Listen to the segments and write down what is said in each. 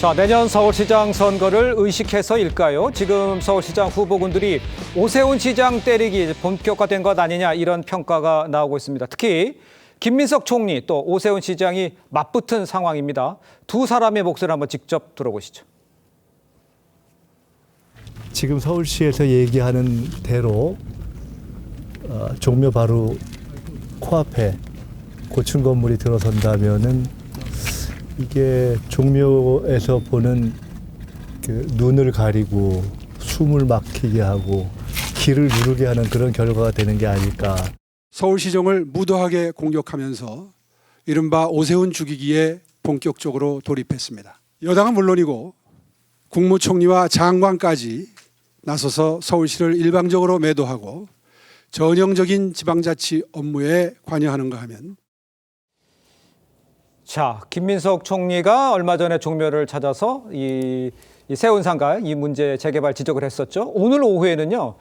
자, 내년 서울시장 선거를 의식해서일까요? 지금 서울시장 후보군들이 오세훈 시장 때리기 본격화된 것 아니냐 이런 평가가 나오고 있습니다. 특히 김민석 총리 또 오세훈 시장이 맞붙은 상황입니다. 두 사람의 목소리를 한번 직접 들어보시죠. 지금 서울시에서 얘기하는 대로 어, 종묘 바로 코앞에 고층 건물이 들어선다면은 이게 종묘에서 보는 그 눈을 가리고 숨을 막히게 하고 길을 누르게 하는 그런 결과가 되는 게 아닐까. 서울시정을 무도하게 공격하면서 이른바 오세훈 죽이기에 본격적으로 돌입했습니다. 여당은 물론이고 국무총리와 장관까지 나서서 서울시를 일방적으로 매도하고 전형적인 지방자치 업무에 관여하는가 하면 자, 김민석 총리가 얼마 전에 종묘를 찾아서 이, 이 세운상가 이 문제 재개발 지적을 했었죠. 오늘 오후에는요.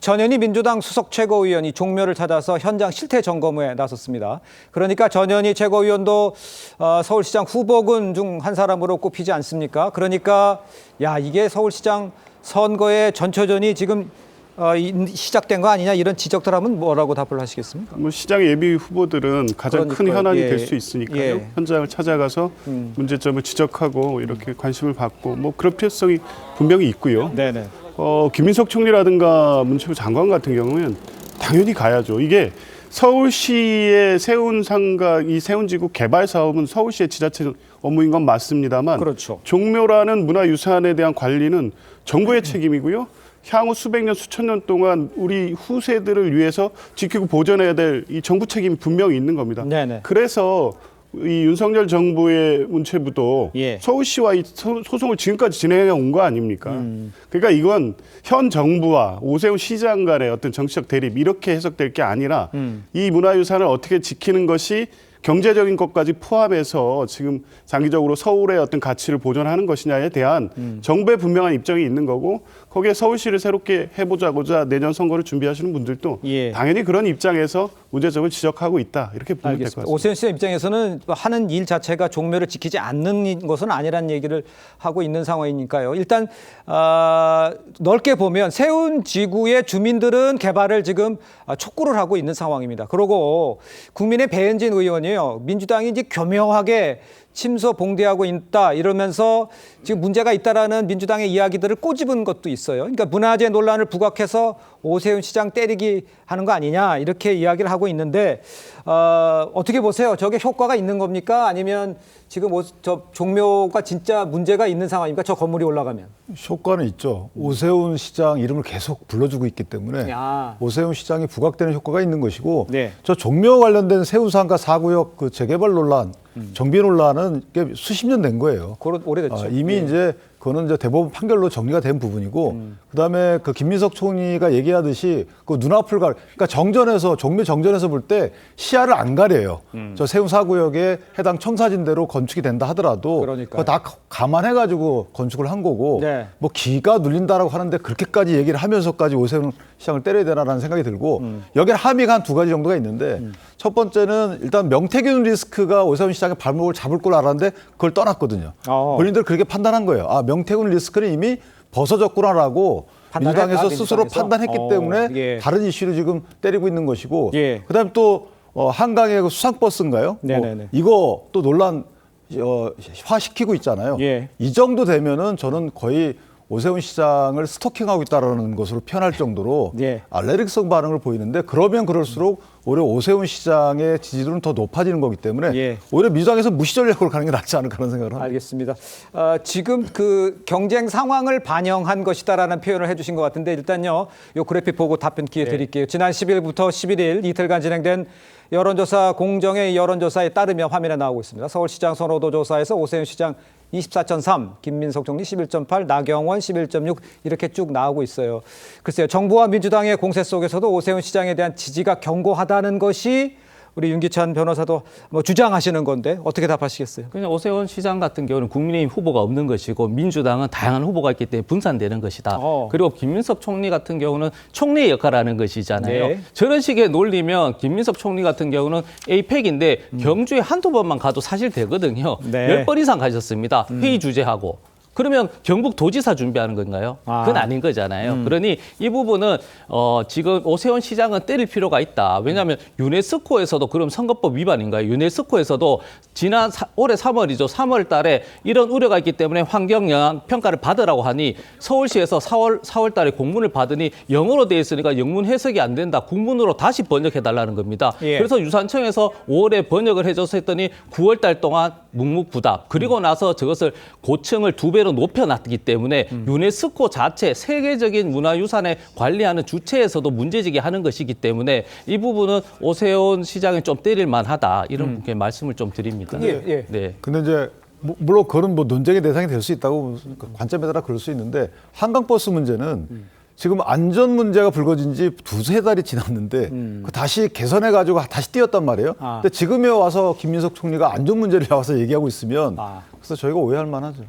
전현희 민주당 수석 최고위원이 종묘를 찾아서 현장 실태 점검에 나섰습니다. 그러니까 전현희 최고위원도 어, 서울시장 후보군 중 한 사람으로 꼽히지 않습니까? 그러니까 야 이게 서울시장 선거의 전초전이 지금 어, 이- 시작된 거 아니냐 이런 지적들 하면 뭐라고 답을 하시겠습니까? 뭐 시장 예비 후보들은 가장 큰 그러니까요. 현안이 예. 될수 있으니까요. 예. 음. 현장을 찾아가서 문제점을 지적하고 이렇게 관심을 받고 뭐 그럴 필요성이 분명히 있고요. 네네. 어, 김민석 총리라든가 문체부 장관 같은 경우는 당연히 가야죠. 이게 서울시의 세운 상가 이 세운 지구 개발 사업은 서울시의 지자체 업무인 건 맞습니다만 그렇죠. 종묘라는 문화유산에 대한 관리는 정부의 책임이고요. 향후 수백 년, 수천 년 동안 우리 후세들을 위해서 지키고 보존해야 될 이 정부 책임이 분명히 있는 겁니다. 네네. 그래서 이 윤석열 정부의 문체부도 예. 서울시와 이 소- 소송을 지금까지 진행해 온 거 아닙니까? 음. 그러니까 이건 현 정부와 오세훈 시장 간의 어떤 정치적 대립 이렇게 해석될 게 아니라 음. 이 문화유산을 어떻게 지키는 것이 경제적인 것까지 포함해서 지금 장기적으로 서울의 어떤 가치를 보존하는 것이냐에 대한 음. 정부의 분명한 입장이 있는 거고 거기에 서울시를 새롭게 해보자고자 내년 선거를 준비하시는 분들도 예. 당연히 그런 입장에서 문제점을 지적하고 있다 이렇게 보면 될 것. 같습니다. 오세훈 씨 입장에서는 하는 일 자체가 종묘를 지키지 않는 것은 아니라는 얘기를 하고 있는 상황이니까요. 일단 아, 넓게 보면 세운 지구의 주민들은 개발을 지금 아, 촉구를 하고 있는 상황입니다. 그리고 국민의 배현진 의원이 요, 민주당이 이제 교묘하게 침소 봉대하고 있다 이러면서 지금 문제가 있다라는 민주당의 이야기들을 꼬집은 것도 있어요. 그러니까 문화재 논란을 부각해서 오세훈 시장 때리기 하는 거 아니냐 이렇게 이야기를 하고 있는데 어, 어떻게 보세요? 저게 효과가 있는 겁니까? 아니면 지금 오- 저 종묘가 진짜 문제가 있는 상황입니까? 저 건물이 올라가면 효과는 있죠. 오세훈 시장 이름을 계속 불러주고 있기 때문에 야. 오세훈 시장이 부각되는 효과가 있는 것이고 네. 저 종묘 관련된 세운상가 4구역 그 재개발 논란, 정비 논란은 수십 년 된 거예요. 오래됐죠. 아, 이미 예. 이제 그거는 이제 대법원 판결로 정리가 된 부분이고 음. 그다음에 그 김민석 총리가 얘기하듯이 그 눈앞을 가 그러니까 정전에서 종묘 정전에서 볼 때 시야를 안 가려요. 음. 저 세운 사구역에 해당 청사진대로 건축이 된다 하더라도. 그거 다 감안해 가지고 건축을 한 거고 네. 뭐 기가 눌린다라고 하는데 그렇게까지 얘기를 하면서까지 오세훈 시장을 때려야 되나라는 생각이 들고 음. 여기에 함의가 한 두 가지 정도가 있는데 첫 번째는 일단 명태균 리스크가 오세훈 시장의 발목을 잡을 걸 알았는데 그걸 떠났거든요. 어. 본인들 그렇게 판단한 거예요. 아 명 태균 리스크는 이미 벗어졌구나라고 민주당에서 스스로 민주당에서? 판단했기 어, 때문에 예. 다른 이슈를 지금 때리고 있는 것이고 예. 그다음에 또 어, 한강의 그 수상버스인가요? 뭐 이거 또 논란 어, 화시키고 있잖아요. 예. 이 정도 되면은 저는 거의 오세훈 시장을 스토킹하고 있다라는 것으로 표현할 정도로 예. 알레르기성 반응을 보이는데 그러면 그럴수록 오히려 오세훈 시장의 지지도는 더 높아지는 거기 때문에 예. 오히려 민주당에서 무시 전략으로 가는 게 낫지 않을까 하는 생각을 합니다. 알겠습니다. 어, 지금 그 경쟁 상황을 반영한 것이다라는 표현을 해주신 것 같은데 일단요, 요 그래픽 보고 답변 기회 드릴게요. 지난 10일부터 11일 이틀간 진행된 여론조사 공정의 여론조사에 따르면 화면에 나오고 있습니다. 서울시장 선호도 조사에서 오세훈 시장 24.3, 김민석 총리 11.8, 나경원 11.6 이렇게 쭉 나오고 있어요. 글쎄요, 정부와 민주당의 공세 속에서도 오세훈 시장에 대한 지지가 견고하다는 것이 우리 윤기찬 변호사도 뭐 주장하시는 건데 어떻게 답하시겠어요? 그냥 오세훈 시장 같은 경우는 국민의힘 후보가 없는 것이고 민주당은 다양한 후보가 있기 때문에 분산되는 것이다. 어. 그리고 김민석 총리 같은 경우는 총리의 역할을 하는 것이잖아요. 네. 저런 식의 논리면 김민석 총리 같은 경우는 에이펙인데 경주에 한두 번만 가도 사실 되거든요. 음. 네. 열번 이상 가셨습니다. 회의 주재하고. 그러면 경북 도지사 준비하는 건가요? 아. 그건 아닌 거잖아요. 그러니 이 부분은 어, 지금 오세훈 시장은 때릴 필요가 있다. 왜냐하면 유네스코에서도 그럼 선거법 위반인가요? 유네스코에서도 지난 사- 올해 3월이죠. 3월 달에 이런 우려가 있기 때문에 환경 영향 평가를 받으라고 하니 서울시에서 4월 4월 달에 공문을 받으니 영어로 돼 있으니까 영문 해석이 안 된다. 국문으로 다시 번역해 달라는 겁니다. 예. 그래서 유산청에서 5월에 번역을 해줘서 했더니 9월 달 동안 묵묵부답. 그리고 나서 저것을 고층을 두 배로 높여놨기 때문에 유네스코 자체 세계적인 문화유산에 관리하는 주체에서도 문제지게 하는 것이기 때문에 이 부분은 오세훈 시장이 좀 때릴 만하다 이런 게 말씀을 좀 드립니다. 예, 예. 네. 근데 이제 뭐- 물론 그런 뭐 논쟁의 대상이 될 수 있다고 관점에 따라 그럴 수 있는데 한강버스 문제는 지금 안전 문제가 불거진 지 두세 달이 지났는데 그 다시 개선해 가지고 다시 뛰었단 말이에요. 아. 근데 지금에 와서 김민석 총리가 안전 문제를 나와서 얘기하고 있으면 아. 그래서 저희가 오해할 만하죠.